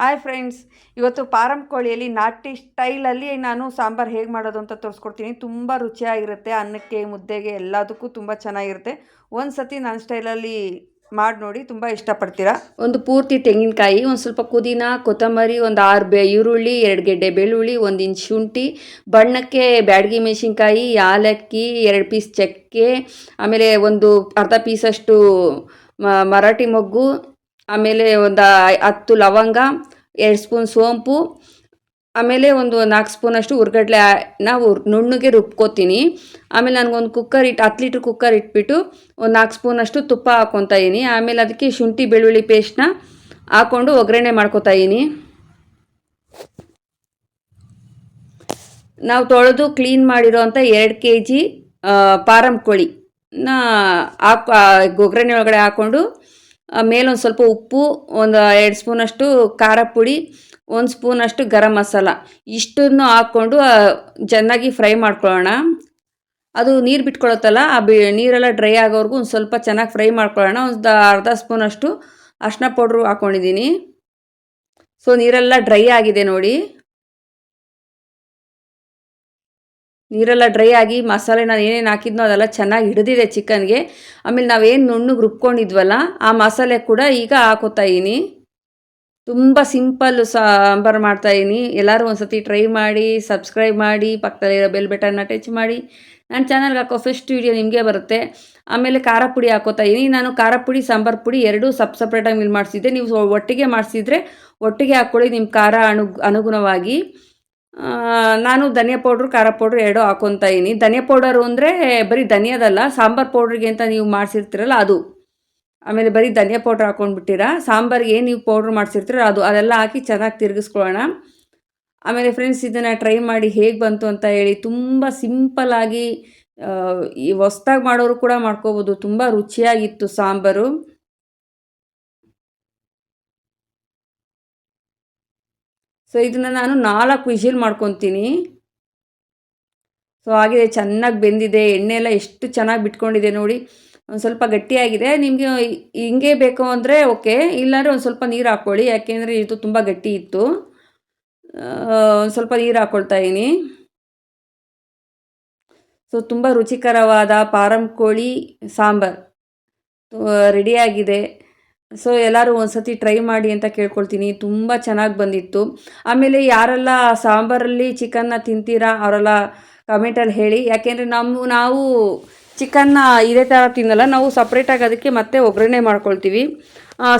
Hi friends ಇವತ್ತು ಪಾರಂ ಕೋಳಿಯಲ್ಲಿ ನಾಟಿ ಸ್ಟೈಲಲ್ಲಿ ನಾನು ಸಾಂಬಾರು ಹೇಗೆ ಮಾಡೋದು ಅಂತ ತೋರಿಸ್ಕೊಡ್ತೀನಿ. ತುಂಬ ರುಚಿಯಾಗಿರುತ್ತೆ, ಅನ್ನಕ್ಕೆ, ಮುದ್ದೆಗೆ ಎಲ್ಲದಕ್ಕೂ ತುಂಬ ಚೆನ್ನಾಗಿರುತ್ತೆ. ಒಂದು ಸತಿ ನನ್ನ ಸ್ಟೈಲಲ್ಲಿ ಮಾಡಿ ನೋಡಿ, ತುಂಬ ಇಷ್ಟಪಡ್ತೀರಾ? ಒಂದು ಪೂರ್ತಿ ತೆಂಗಿನಕಾಯಿ, ಒಂದು ಸ್ವಲ್ಪ ಪುದೀನ, ಕೊತ್ತಂಬರಿ, ಒಂದು ಆರು ಬೆ, ಈರುಳ್ಳಿ, ಎರಡು ಗೆಡ್ಡೆ ಬೆಳ್ಳುಳ್ಳಿ, ಒಂದು ಇಂಚ್ ಶುಂಠಿ, ಬಣ್ಣಕ್ಕೆ ಬ್ಯಾಡಗಿ ಮೆಣಸಿನ್ಕಾಯಿ, ಯಾಲಕ್ಕಿ, ಎರಡು ಪೀಸ್ ಚಕ್ಕೆ, ಆಮೇಲೆ ಒಂದು ಅರ್ಧ ಪೀಸಷ್ಟು ಮರಾಠಿ ಮೊಗ್ಗು ಆಮೇಲೆ ಒಂದು ಹತ್ತು ಲವಂಗ, ಎರಡು ಸ್ಪೂನ್ ಸೋಂಪು, ಆಮೇಲೆ ಒಂದು ನಾಲ್ಕು ಸ್ಪೂನಷ್ಟು ಹುರ್ಗಡ್ಲೆ ನಾವು ನುಣ್ಣಗೆ ರುಬ್ಕೋತೀನಿ. ಆಮೇಲೆ ನನಗೊಂದು ಕುಕ್ಕರ್ ಇಟ್ಟು ಹತ್ತು ಲೀಟ್ರ್ ಕುಕ್ಕರ್ ಇಟ್ಬಿಟ್ಟು ಒಂದು ನಾಲ್ಕು ಸ್ಪೂನಷ್ಟು ತುಪ್ಪ ಹಾಕ್ಕೊತಾ ಇದೀನಿ. ಆಮೇಲೆ ಅದಕ್ಕೆ ಶುಂಠಿ ಬೆಳ್ಳುಳ್ಳಿ ಪೇಸ್ಟ್ನ ಹಾಕ್ಕೊಂಡು ಒಗ್ಗರಣೆ ಮಾಡ್ಕೊತಾ ಇದ್ದೀನಿ ನಾವು ತೊಳೆದು ಕ್ಲೀನ್ ಮಾಡಿರೋಂಥ ಎರಡು ಕೆ ಜಿ ಪಾರಂ ಕೋಳಿನ ಹಾಕ್ ಒಗ್ಗರಣೆ ಒಳಗಡೆ ಹಾಕ್ಕೊಂಡು ಮೇಲೊಂದು ಸ್ವಲ್ಪ ಉಪ್ಪು, ಒಂದು ಎರಡು ಸ್ಪೂನಷ್ಟು ಖಾರ ಪುಡಿ, ಒಂದು ಸ್ಪೂನಷ್ಟು ಗರಂ ಮಸಾಲ. ಇಷ್ಟನ್ನು ಹಾಕ್ಕೊಂಡು ಚೆನ್ನಾಗಿ ಫ್ರೈ ಮಾಡ್ಕೊಳ್ಳೋಣ. ಅದು ನೀರು ಬಿಟ್ಕೊಳತ್ತಲ್ಲ, ಆ ಬಿ, ನೀರೆಲ್ಲ ಡ್ರೈ ಆಗೋವರೆಗೂ ಒಂದು ಸ್ವಲ್ಪ ಚೆನ್ನಾಗಿ ಫ್ರೈ ಮಾಡ್ಕೊಳ್ಳೋಣ. ಒಂದು ಅರ್ಧ ಸ್ಪೂನಷ್ಟು ಅರ್ಶಿನ ಪೌಡ್ರು ಹಾಕ್ಕೊಂಡಿದ್ದೀನಿ ಸೊ, ನೀರೆಲ್ಲ ಡ್ರೈ ಆಗಿದೆ ನೋಡಿ. ನೀರೆಲ್ಲ ಡ್ರೈ ಆಗಿ ಮಸಾಲೆ ನಾನು ಏನೇನು ಹಾಕಿದ್ನೋ ಅದೆಲ್ಲ ಚೆನ್ನಾಗಿ ಹಿಡಿದಿದೆ ಚಿಕನ್ಗೆ. ಆಮೇಲೆ ನಾವೇನು ನುಣ್ಣಗೆ ರುಬ್ಕೊಂಡಿದ್ವಲ್ಲ, ಆ ಮಸಾಲೆ ಕೂಡ ಈಗ ಹಾಕೋತಾ ಇದ್ದೀನಿ ತುಂಬ ಸಿಂಪಲ್ ಸಾಂಬಾರು ಮಾಡ್ತಾಯಿದ್ದೀನಿ ಎಲ್ಲರೂ ಒಂದು ಸತಿ ಟ್ರೈ ಮಾಡಿ ಸಬ್ಸ್ಕ್ರೈಬ್ ಮಾಡಿ, ಪಕ್ಕದಲ್ಲಿರೋ ಬೆಲ್ ಬಟನ್ನ ಟಚ್ ಮಾಡಿ. ನನ್ನ ಚಾನಲ್ಗೆ ಹಾಕೋ ಫಸ್ಟ್ ವೀಡಿಯೋ ನಿಮಗೆ ಬರುತ್ತೆ. ಆಮೇಲೆ ಖಾರ ಪುಡಿ ಹಾಕೋತಾ ಇದ್ದೀನಿ ನಾನು ಖಾರ ಪುಡಿ, ಸಾಂಬಾರು ಪುಡಿ ಎರಡೂ ಸಪ್ ಸಪ್ರೇಟಾಗಿ ಮಿಲ್ ಮಾಡಿಸಿದ್ದೆ ನೀವು ಒಟ್ಟಿಗೆ ಮಾಡಿಸಿದ್ರೆ ಒಟ್ಟಿಗೆ ಹಾಕ್ಕೊಳ್ಳಿ ನಿಮ್ಮ ಖಾರ ಅನು ಅನುಗುಣವಾಗಿ. ನಾನು ಧನಿಯಾ ಪೌಡ್ರು, ಖಾರ ಪೌಡ್ರು ಎರಡೂ ಹಾಕೊತಾ ಇದ್ದೀನಿ ಧನಿಯಾ ಪೌಡರು ಅಂದರೆ ಬರೀ ಧನಿಯಾದಲ್ಲ, ಸಾಂಬಾರು ಪೌಡ್ರಿಗೆ ಅಂತ ನೀವು ಮಾಡಿಸಿರ್ತೀರಲ್ಲ ಅದು. ಆಮೇಲೆ ಬರೀ ಧನಿಯಾ ಪೌಡ್ರ್ ಹಾಕೊಂಡ್ಬಿಟ್ಟಿರಾ, ಸಾಂಬಾರಿಗೆ ಏನು ನೀವು ಪೌಡ್ರ್ ಮಾಡಿಸಿರ್ತೀರ ಅದು, ಅದೆಲ್ಲ ಹಾಕಿ ಚೆನ್ನಾಗಿ ತಿರುಗಿಸ್ಕೊಳ್ಳೋಣ. ಆಮೇಲೆ ಫ್ರೆಂಡ್ಸ್ ಇದನ್ನು ಟ್ರೈ ಮಾಡಿ ಹೇಗೆ ಬಂತು ಅಂತ ಹೇಳಿ, ತುಂಬ ಸಿಂಪಲ್ಲಾಗಿ ಈ ಹೊಸ್ದಾಗಿ ಮಾಡೋರು ಕೂಡ ಮಾಡ್ಕೋಬೋದು. ತುಂಬ ರುಚಿಯಾಗಿತ್ತು ಸಾಂಬಾರು. ಸೊ ಇದನ್ನು ನಾನು ನಾಲ್ಕು ವಿಷಿಲ್ ಮಾಡ್ಕೊತೀನಿ. ಸೊ ಆಗಿದೆ, ಚೆನ್ನಾಗಿ ಬೆಂದಿದೆ ಎಣ್ಣೆ ಎಲ್ಲ ಎಷ್ಟು ಚೆನ್ನಾಗಿ ಬಿಟ್ಕೊಂಡಿದೆ ನೋಡಿ. ಒಂದು ಸ್ವಲ್ಪ ಗಟ್ಟಿಯಾಗಿದೆ. ನಿಮಗೆ ಹಿಂಗೆ ಬೇಕು ಅಂದರೆ ಓಕೆ, ಇಲ್ಲಾಂದರೆ ಒಂದು ಸ್ವಲ್ಪ ನೀರು ಹಾಕ್ಕೊಳ್ಳಿ ಯಾಕೆಂದರೆ ಇದು ತುಂಬ ಗಟ್ಟಿ ಇತ್ತು. ಒಂದು ಸ್ವಲ್ಪ ನೀರು ಹಾಕ್ಕೊಳ್ತಾ ಇದ್ದೀನಿ. ಸೊ ತುಂಬ ರುಚಿಕರವಾದ ಪಾರಂ ಕೋಳಿ ಸಾಂಬಾರು. ರೆಡಿಯಾಗಿದೆ ಸೊ ಎಲ್ಲರೂ ಒಂದ್ಸತಿ ಟ್ರೈ ಮಾಡಿ ಅಂತ ಕೇಳ್ಕೊಳ್ತೀನಿ. ತುಂಬ ಚೆನ್ನಾಗಿ ಬಂದಿತ್ತು. ಆಮೇಲೆ ಯಾರೆಲ್ಲ ಸಾಂಬಾರಲ್ಲಿ ಚಿಕನ್ನ ತಿಂತೀರಾ ಅವರೆಲ್ಲ ಕಮೆಂಟಲ್ಲಿ ಹೇಳಿ. ಯಾಕೆಂದರೆ ನಮ್ಮ, ನಾವು ಚಿಕನ್ನ ಇದೇ ಥರ ತಿನ್ನಲ್ಲ. ನಾವು ಸಪ್ರೇಟಾಗಿ ಅದಕ್ಕೆ ಮತ್ತೆ ಒಗ್ಗರಣೆ ಮಾಡ್ಕೊಳ್ತೀವಿ.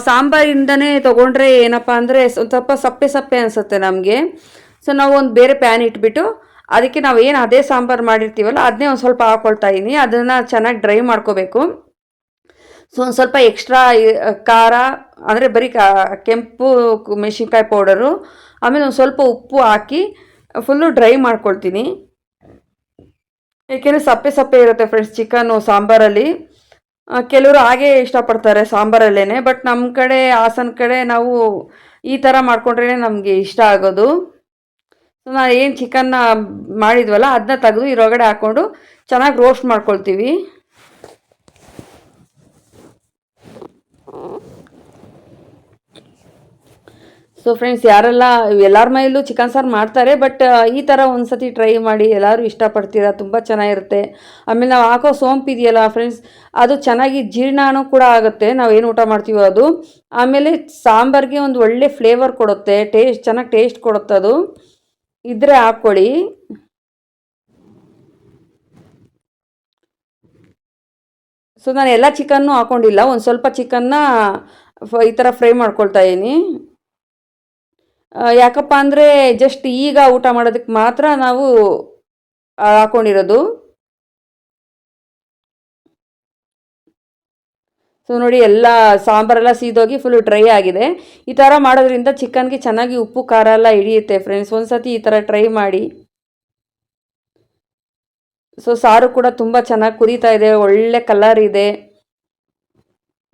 ಸಾಂಬಾರಿಂದನೇ ತೊಗೊಂಡ್ರೆ ಏನಪ್ಪ ಅಂದರೆ ಒಂದು ಸ್ವಲ್ಪ ಸಪ್ಪೆ ಸಪ್ಪೆ ಅನಿಸುತ್ತೆ ನಮಗೆ. ಸೊ ನಾವು ಒಂದು ಬೇರೆ ಪ್ಯಾನ್ ಇಟ್ಬಿಟ್ಟು ಅದಕ್ಕೆ ನಾವು ಏನು ಅದೇ ಸಾಂಬಾರು ಮಾಡಿರ್ತೀವಲ್ಲ ಅದನ್ನೇ ಒಂದು ಸ್ವಲ್ಪ ಹಾಕ್ಕೊಳ್ತಾ ಇದ್ದೀನಿ ಅದನ್ನು ಚೆನ್ನಾಗಿ ಡ್ರೈ ಮಾಡ್ಕೋಬೇಕು. ಸೊ ಒಂದು ಸ್ವಲ್ಪ ಎಕ್ಸ್ಟ್ರಾ ಖಾರ, ಅಂದರೆ ಬರೀ ಕಾ, ಕೆಂಪು ಮೆಣಸಿನ್ಕಾಯಿ ಪೌಡರು ಆಮೇಲೆ ಒಂದು ಸ್ವಲ್ಪ ಉಪ್ಪು ಹಾಕಿ ಫುಲ್ಲು ಡ್ರೈ ಮಾಡ್ಕೊಳ್ತೀನಿ. ಏಕೆಂದರೆ ಸಪ್ಪೆ ಸಪ್ಪೆ ಇರುತ್ತೆ ಫ್ರೆಂಡ್ಸ್ ಚಿಕನ್ನು ಸಾಂಬಾರಲ್ಲಿ. ಕೆಲವರು ಹಾಗೆ ಇಷ್ಟಪಡ್ತಾರೆ ಸಾಂಬಾರಲ್ಲೇ ಬಟ್ ನಮ್ಮ ಕಡೆ, ಹಾಸನ ಕಡೆ ನಾವು ಈ ಥರ ಮಾಡ್ಕೊಂಡ್ರೇ ನಮಗೆ ಇಷ್ಟ ಆಗೋದು. ಸೊ ನಾನು ಏನು ಚಿಕನ್ನ ಮಾಡಿದ್ವಲ್ಲ ಅದನ್ನ ತೆಗೆದು ಇರೋಗಡೆ ಹಾಕ್ಕೊಂಡು ಚೆನ್ನಾಗಿ ರೋಸ್ಟ್ ಮಾಡ್ಕೊಳ್ತೀವಿ. ಸೊ ಫ್ರೆಂಡ್ಸ್ ಯಾರೆಲ್ಲ, ಎಲ್ಲರ ಮೈಲೂ ಚಿಕನ್ ಸಾರು ಮಾಡ್ತಾರೆ ಬಟ್ ಈ ಥರ ಒಂದು ಸತಿ ಟ್ರೈ ಮಾಡಿ, ಎಲ್ಲರೂ ಇಷ್ಟಪಡ್ತೀರಾ, ತುಂಬ ಚೆನ್ನಾಗಿರುತ್ತೆ. ಆಮೇಲೆ ನಾವು ಹಾಕೋ ಸೋಂಪು ಇದೆಯಲ್ಲ ಫ್ರೆಂಡ್ಸ್ ಅದು ಚೆನ್ನಾಗಿ ಜೀರ್ಣನೂ ಕೂಡ ಆಗುತ್ತೆ, ನಾವು ಏನು ಊಟ ಮಾಡ್ತೀವೋ ಅದು. ಆಮೇಲೆ ಸಾಂಬಾರಿಗೆ ಒಂದು ಒಳ್ಳೆ ಫ್ಲೇವರ್ ಕೊಡುತ್ತೆ ಟೇಸ್ಟ್ ಚೆನ್ನಾಗಿ ಟೇಸ್ಟ್ ಕೊಡುತ್ತೆ ಅದು. ಇದ್ರೆ ಹಾಕ್ಕೊಳ್ಳಿ. ಸೊ ನಾನು ಎಲ್ಲ ಚಿಕನ್ನು ಹಾಕ್ಕೊಂಡಿಲ್ಲ ಒಂದು ಸ್ವಲ್ಪ ಚಿಕನ್ನ ಈ ಥರ ಫ್ರೈ ಮಾಡ್ಕೊಳ್ತಾ ಇದ್ದೀನಿ ಯಾಕಪ್ಪ ಅಂದರೆ ಜಸ್ಟ್ ಈಗ ಊಟ ಮಾಡೋದಕ್ಕೆ ಮಾತ್ರ ನಾವು ಹಾಕೊಂಡಿರೋದು. ಸೊ ನೋಡಿ ಎಲ್ಲ ಸಾಂಬಾರೆಲ್ಲ ಸೀದೋಗಿ ಫುಲ್ಲು ಡ್ರೈ ಆಗಿದೆ. ಈ ಥರ ಮಾಡೋದ್ರಿಂದ ಚಿಕನ್ಗೆ ಚೆನ್ನಾಗಿ ಉಪ್ಪು, ಖಾರ ಎಲ್ಲ ಹಿಡಿಯುತ್ತೆ ಫ್ರೆಂಡ್ಸ್ ಒಂದು ಸತಿ ಈ ಥರ ಟ್ರೈ ಮಾಡಿ. ಸೊ ಸಾರು ಕೂಡ ತುಂಬ ಚೆನ್ನಾಗಿ ಕುದೀತಾ ಇದೆ, ಒಳ್ಳೆ ಕಲರ್ ಇದೆ.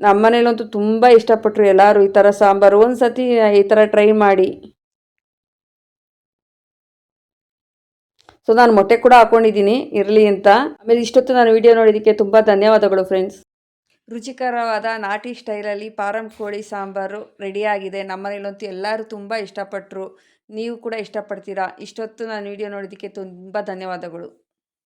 ನಮ್ಮ ಮನೇಲಂತೂ ತುಂಬ ಇಷ್ಟಪಟ್ಟರು ಎಲ್ಲರೂ ಈ ಥರ ಸಾಂಬಾರು. ಒಂದು ಸತಿ ಈ ಥರ ಟ್ರೈ ಮಾಡಿ. ಸೊ ನಾನು ಮೊಟ್ಟೆ ಕೂಡ ಹಾಕ್ಕೊಂಡಿದ್ದೀನಿ ಇರಲಿ ಅಂತ. ಆಮೇಲೆ ಇಷ್ಟೊತ್ತು ನಾನು ವಿಡಿಯೋ ನೋಡಿದ್ದಕ್ಕೆ ತುಂಬ ಧನ್ಯವಾದಗಳು ಫ್ರೆಂಡ್ಸ್ ರುಚಿಕರವಾದ ನಾಟಿ ಸ್ಟೈಲಲ್ಲಿ ಪಾರಂ ಕೋಳಿ ಸಾಂಬಾರು ರೆಡಿಯಾಗಿದೆ ನಮ್ಮನೇಲಂತೂ ಎಲ್ಲರೂ ತುಂಬ ಇಷ್ಟಪಟ್ಟರು ನೀವು ಕೂಡ ಇಷ್ಟಪಡ್ತೀರಾ? ಇಷ್ಟೊತ್ತು ನಾನು ವಿಡಿಯೋ ನೋಡಿದ್ದಕ್ಕೆ ತುಂಬ ಧನ್ಯವಾದಗಳು.